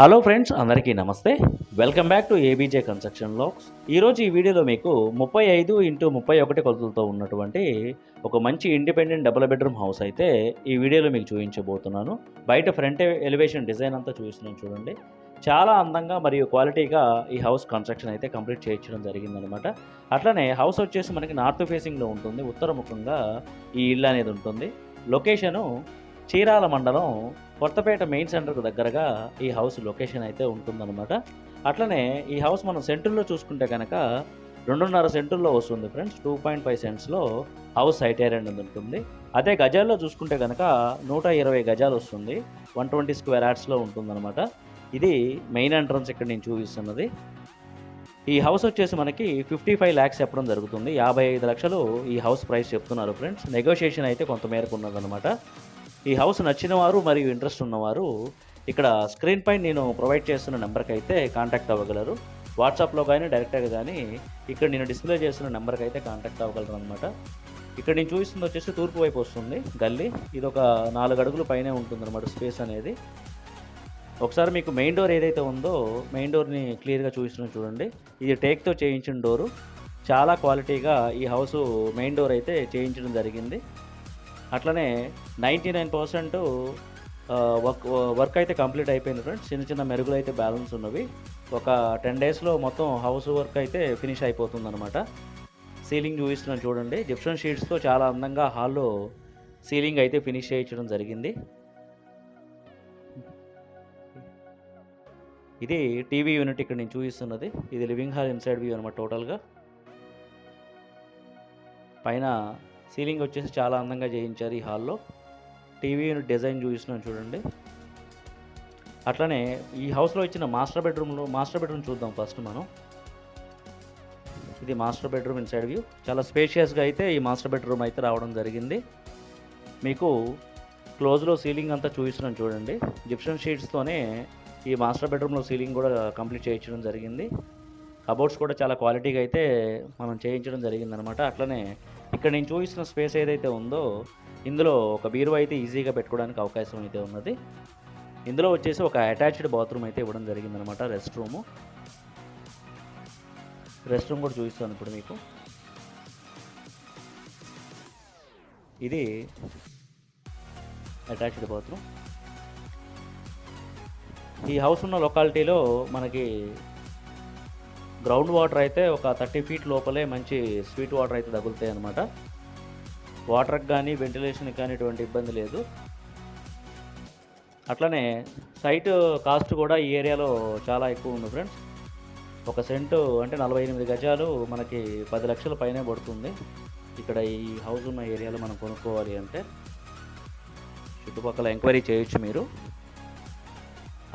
Hello friends అందరికీ నమస్తే. Welcome back to ABJ construction lacks ఈరోజు ఈ వీడియోలో మీకు ముప్పై ఐదు ఇంటూ ముప్పై ఒకటి కొలతలతో ఉన్నటువంటి ఒక మంచి ఇండిపెండెంట్ డబుల్ బెడ్రూమ్ హౌస్ అయితే ఈ వీడియోలో మీకు చూపించబోతున్నాను. బయట ఫ్రంట్ ఎలివేషన్ డిజైన్ అంతా చూపిస్తున్నాను చూడండి. చాలా అందంగా మరియు క్వాలిటీగా ఈ హౌస్ కన్స్ట్రక్షన్ అయితే కంప్లీట్ చేయించడం జరిగిందనమాట. అట్లనే హౌస్ వచ్చేసి మనకి నార్త్ ఫేసింగ్లో ఉంటుంది. ఉత్తరముఖంగా ఈ ఇల్లు అనేది ఉంటుంది. లొకేషను చీరాల మండలం కొత్తపేట మెయిన్ సెంటర్కు దగ్గరగా ఈ హౌస్ లొకేషన్ అయితే ఉంటుందన్నమాట. అట్లనే ఈ హౌస్ మనం సెంటర్లో చూసుకుంటే కనుక రెండున్నర సెంటుల్లో వస్తుంది ఫ్రెండ్స్. టూ పాయింట్ ఫైవ్ సెంట్స్లో హౌస్ సైట్ అనేది ఉంటుంది. అదే గజాల్లో చూసుకుంటే కనుక నూట ఇరవై గజాలు వస్తుంది. వన్ ట్వంటీ స్క్వేర్ యార్డ్స్లో ఉంటుందన్నమాట. ఇది మెయిన్ ఎంట్రన్స్ ఇక్కడ నేను చూపిస్తున్నది. ఈ హౌస్ వచ్చేసి మనకి ఫిఫ్టీ ఫైవ్ ల్యాక్స్ చెప్పడం జరుగుతుంది. యాభై ఐదు లక్షలు ఈ హౌస్ ప్రైస్ చెప్తున్నారు ఫ్రెండ్స్. నెగోషియేషన్ అయితే కొంత మేరకు ఉన్నదన్నమాట. ఈ హౌస్ నచ్చిన వారు మరియు ఇంట్రెస్ట్ ఉన్నవారు ఇక్కడ స్క్రీన్ పై నేను ప్రొవైడ్ చేస్తున్న నెంబర్కి అయితే కాంటాక్ట్ అవ్వగలరు. వాట్సాప్లో కానీ డైరెక్ట్గా కానీ ఇక్కడ నేను డిస్ప్లే చేస్తున్న నెంబర్కి అయితే కాంటాక్ట్ అవ్వగలరు అనమాట ఇక్కడ నేను చూపిస్తుంది వచ్చేసి తూర్పు వైపు వస్తుంది గల్లీ. ఇది ఒక నాలుగు అడుగులు పైనే ఉంటుంది అనమాట స్పేస్ అనేది. ఒకసారి మీకు మెయిన్ డోర్ ఏదైతే ఉందో మెయిన్ డోర్ని క్లియర్గా చూపిస్తున్నాను చూడండి. ఇది టేక్తో చేయించిన డోరు. చాలా క్వాలిటీగా ఈ హౌస్ మెయిన్ డోర్ అయితే చేయించడం జరిగింది. అట్లనే ninety nine percent work work అయితే కంప్లీట్ అయిపోయింది ఫ్రెండ్స్ చిన్న చిన్న మెరుగులు అయితే బ్యాలెన్స్ ఉన్నవి. ఒక టెన్ డేస్లో మొత్తం హౌస్ వర్క్ అయితే ఫినిష్ అయిపోతుంది అనమాట సీలింగ్ చూపిస్తున్నాను చూడండి. జిప్షన్ షీట్స్తో చాలా అందంగా హాల్లో సీలింగ్ అయితే ఫినిష్ చేయించడం జరిగింది. ఇది టీవీ యూనిట్ ఇక్కడ నేను చూపిస్తున్నది. ఇది లివింగ్ హాల్ ఇన్సైడ్ వ్యూ అనమాట టోటల్గా. పైన సీలింగ్ వచ్చేసి చాలా అందంగా చేయించారు ఈ హాల్లో. టీవీ డిజైన్ చూపిస్తున్నాను చూడండి. అట్లనే ఈ హౌస్లో ఇచ్చిన మాస్టర్ బెడ్రూమ్లో మాస్టర్ బెడ్రూమ్ చూద్దాం ఫస్ట్ మనం. ఇది మాస్టర్ బెడ్రూమ్ ఇన్సైడ్ వ్యూ. చాలా స్పేషియస్గా అయితే ఈ మాస్టర్ బెడ్రూమ్ అయితే రావడం జరిగింది. మీకు క్లోజ్లో సీలింగ్ అంతా చూపిస్తున్నాను చూడండి. జిప్షన్ షీట్స్తోనే ఈ మాస్టర్ బెడ్రూమ్లో సీలింగ్ కూడా కంప్లీట్ చేయించడం జరిగింది. కబోర్డ్స్ కూడా చాలా క్వాలిటీగా అయితే మనం చేయించడం జరిగిందనమాట. అట్లనే ఇక్కడ నేను చూపిస్తున్న స్పేస్ ఏదైతే ఉందో ఇందులో ఒక బీరువా అయితే ఈజీగా పెట్టుకోవడానికి అవకాశం అయితే ఉన్నది. ఇందులో వచ్చేసి ఒక అటాచ్డ్ బాత్రూమ్ అయితే ఇవ్వడం జరిగిందనమాట రెస్ట్ రూము. రెస్ట్ రూమ్ కూడా చూపిస్తాను ఇప్పుడు మీకు. ఇది అటాచ్డ్ బాత్రూమ్. ఈ హౌస్ ఉన్న లొకాలిటీలో మనకి గ్రౌండ్ వాటర్ అయితే ఒక థర్టీ ఫీట్ లోపలే మంచి స్వీట్ వాటర్ అయితే తగులుతాయి అనమాట వాటర్కి కానీ వెంటిలేషన్కి కానీ ఎటువంటి ఇబ్బంది లేదు. అట్లనే సైట్ కాస్ట్ కూడా ఈ ఏరియాలో చాలా ఎక్కువ ఉంది ఫ్రెండ్స్. ఒక సెంటు అంటే నలభై ఎనిమిది గజాలు మనకి పది లక్షల పైనే పడుతుంది. ఇక్కడ ఈ హౌస్ ఉన్న ఏరియాలో మనం కొనుక్కోవాలి అంటే చుట్టుపక్కల ఎంక్వైరీ చేయొచ్చు మీరు.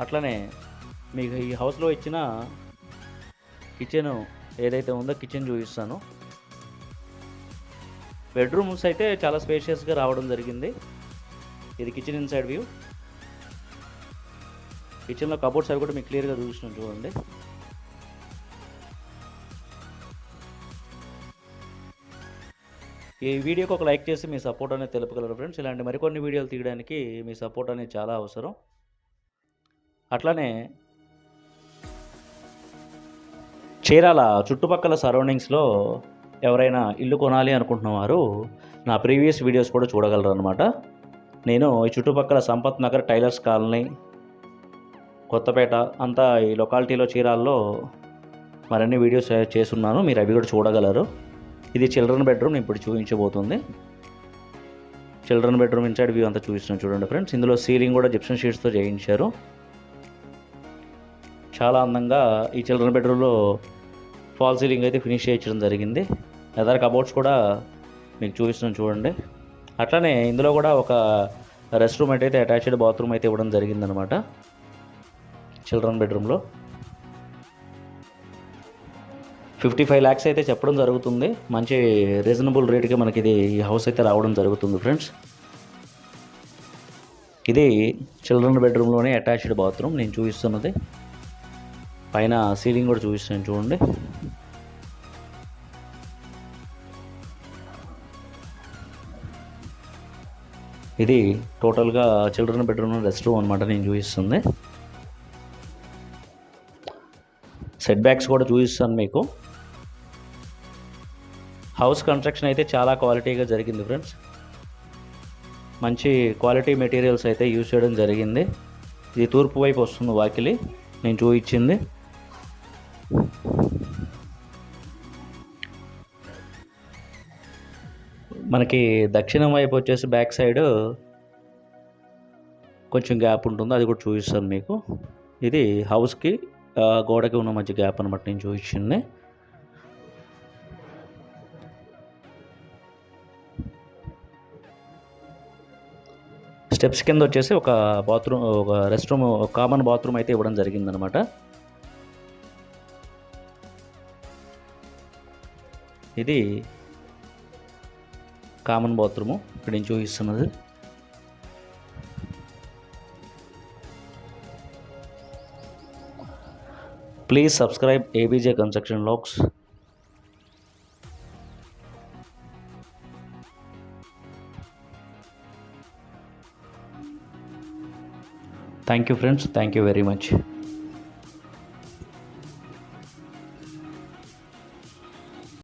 అట్లనే మీకు ఈ హౌస్లో ఇచ్చిన కిచెన్ ఏదైతే ఉందో కిచెన్ చూపిస్తాను. బెడ్రూమ్స్ అయితే చాలా స్పేషియస్గా రావడం జరిగింది. ఇది కిచెన్ ఇన్సైడ్ వ్యూ కిచెన్లో కబోర్డ్స్ అవి కూడా మీకు క్లియర్గా చూపిస్తున్నాను చూడండి. ఈ వీడియోకి ఒక లైక్ చేసి మీ సపోర్ట్ అనేది తెలుపగలరు ఫ్రెండ్స్ ఇలాంటి మరికొన్ని వీడియోలు తీయడానికి మీ సపోర్ట్ అనేది చాలా అవసరం. అట్లానే చీరాల చుట్టుపక్కల సరౌండింగ్స్లో ఎవరైనా ఇల్లు కొనాలి అనుకుంటున్న వారు నా ప్రీవియస్ వీడియోస్ కూడా చూడగలరు అనమాట నేను ఈ చుట్టుపక్కల సంపత్ నగర్ టైలర్స్ కాలనీ కొత్తపేట అంతా ఈ లొకాలిటీలో చీరాల్లో మరిన్ని వీడియోస్ చేస్తున్నాను. మీరు అవి కూడా చూడగలరు. ఇది చిల్డ్రన్ బెడ్రూమ్ ఇప్పుడు చూపించబోతుంది. చిల్డ్రన్ బెడ్రూమ్ ఇన్సైడ్ వ్యూ అంతా చూపిస్తున్నాను చూడండి ఫ్రెండ్స్. ఇందులో సీలింగ్ కూడా జిప్షన్ షీట్స్తో చేయించారు. చాలా అందంగా ఈ చిల్డ్రన్ బెడ్రూమ్లో ఫాల్ సీలింగ్ అయితే ఫినిష్ చేయించడం జరిగింది. ఎదర్ కబోర్డ్స్ కూడా మీకు చూపిస్తున్నాను చూడండి. అట్లనే ఇందులో కూడా ఒక రెస్ట్ రూమ్ అయితే అటాచ్డ్ బాత్రూమ్ అయితే ఇవ్వడం జరిగిందనమాట చిల్డ్రన్ బెడ్రూమ్లో. ఫిఫ్టీ ఫైవ్ ల్యాక్స్ అయితే చెప్పడం జరుగుతుంది. మంచి రీజనబుల్ రేట్కి మనకి ఇది ఈ హౌస్ అయితే రావడం జరుగుతుంది ఫ్రెండ్స్. ఇది చిల్డ్రన్ బెడ్రూమ్లోనే అటాచ్డ్ బాత్రూమ్ నేను చూపిస్తున్నది. పైన సీలింగ్ కూడా చూపిస్తాను చూడండి. ఇది టోటల్గా చిల్డ్రన్ బెడ్రూమ్ రెస్ట్ రూమ్ అనమాట నేను చూపిస్తుంది. సెట్ బ్యాక్స్ కూడా చూపిస్తాను మీకు. హౌస్ కన్స్ట్రక్షన్ అయితే చాలా క్వాలిటీగా జరిగింది ఫ్రెండ్స్ మంచి క్వాలిటీ మెటీరియల్స్ అయితే యూజ్ చేయడం జరిగింది. ఇది తూర్పు వైపు వస్తుంది వాకిలి. నేను చూపించింది. మనకి దక్షిణం వైపు వచ్చేసి బ్యాక్ సైడ్ కొంచెం గ్యాప్ ఉంటుంది. అది కూడా చూపిస్తాను మీకు. ఇది హౌస్కి గోడకి ఉన్న మధ్య గ్యాప్ అనమాట నేను చూపించింది. స్టెప్స్ కింద వచ్చేసి ఒక బాత్రూమ్ ఒక రెస్ట్ రూమ్ కామన్ బాత్రూమ్ అయితే ఇవ్వడం జరిగిందనమాట ఇది కామన్ బాత్రూము ఇక్కడ నేను చూపిస్తున్నది. Please subscribe ABJ construction lacks thank you friends thank you very much